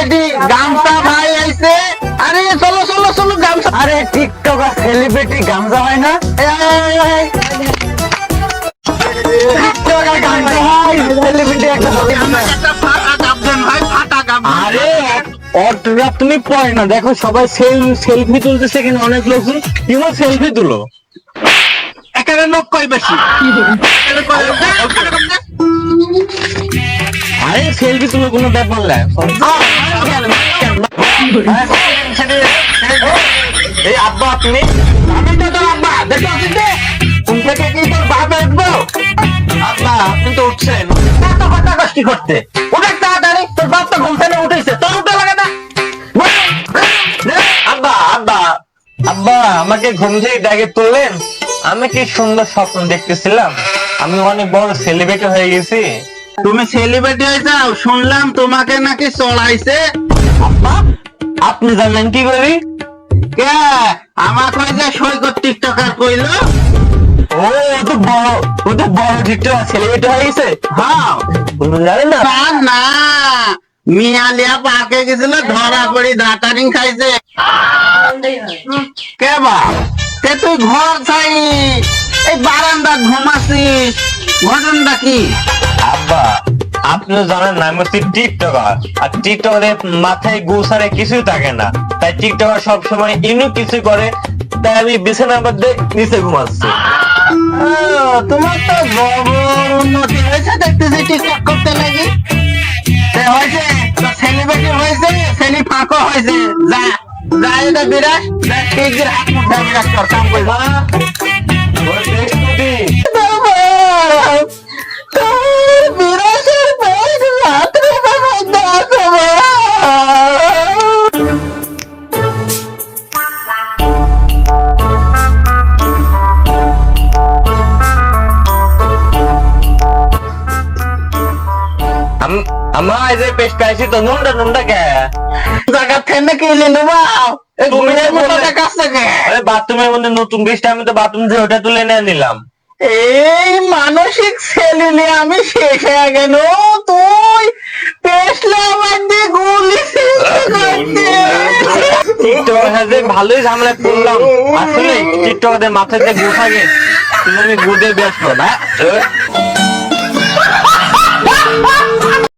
Celebrity ভাই আইছে। আরে, চলো চলো চলো আরে টিকটক সেলিব্রিটি না? তুমি পয় না। দেখো, সবাই সেলফি তুলতে সেখানে অনেক লোকজন। তোমার সেলফি তুলো? একেবারে লোক কয় বেশি? সেলফি তুলো কোনো ব্যাপার না। এই আব্বা আপনি? আমি তো তোর আব্বা। থেকে কি তোর বাপ আব্বা, আপনি তো উঠছেন। কথা করতে? তাড়াতাড়ি, তোর বাপ তো ঘুম থেকে উঠেছে। তোর উঠে লাগে না। আব্বা আব্বা আব্বা, আমাকে ঘুম থেকে ডাকে তুললেন। আমি কি সুন্দর স্বপ্ন দেখতেছিলাম। আমি অনেক বড় সেলিব্রিটি হয়ে গেছি। তুমি সেলিব্রিটি হয়েছে শুনলাম তোমাকে নাকি চড়াইছে। আপনি জানলেন কি করি কে? আমার কই যে সৈকত টিকটকার কইলো। ও তো বড় ও তো বড় সেলিব্রিটি হয়ে গেছে? হ্যাঁ। জানেন না? না মিয়ালিয়া পার্কে গেছিল ধরা পড়ি দাঁতারিং খাইছে। কে বা? কে তুই ঘর ছাই? এই বারান্দা ঘুমাসিস ঘটনটা কি? আব্বা আপনি জানেন না, আমি হচ্ছি আর টিকটকারের মাথায় গুছারে কিছুই থাকে না। তাই টিকটকার সবসময় ইনু কিছু করে, তাই আমি বিছানার মধ্যে নিচে ঘুমাচ্ছি। তোমার তো বড় উন্নতি হয়েছে, দেখতেছি টিকটক করতে লাগি হয়েছে সেলিব্রিটি হয়েছে সেলি ফাঁকো হয়েছে। যা যা এটা বিরাট ঠিক হাত মুঠে বিরাট কর আম- এই যে পেশ পাইছি তো নুনটা নুনটা কে জায়গা থেকে কিনে নেবা তুমি তুমি কাছ থেকে আরে বাথরুমের মধ্যে নতুন বৃষ্টি আমি তো বাথরুম থেকে ওটা তুলে নিয়ে নিলাম এই মানসিক ছেলে আমি শেষ হয়ে গেল তুই পেছলে আমার দিয়ে গুলি টিকটক ভালোই ঝামেলা করলাম আসলে টিকটকের মাথায় যে গু থাকে তুমি গুদে ব্যস্ত না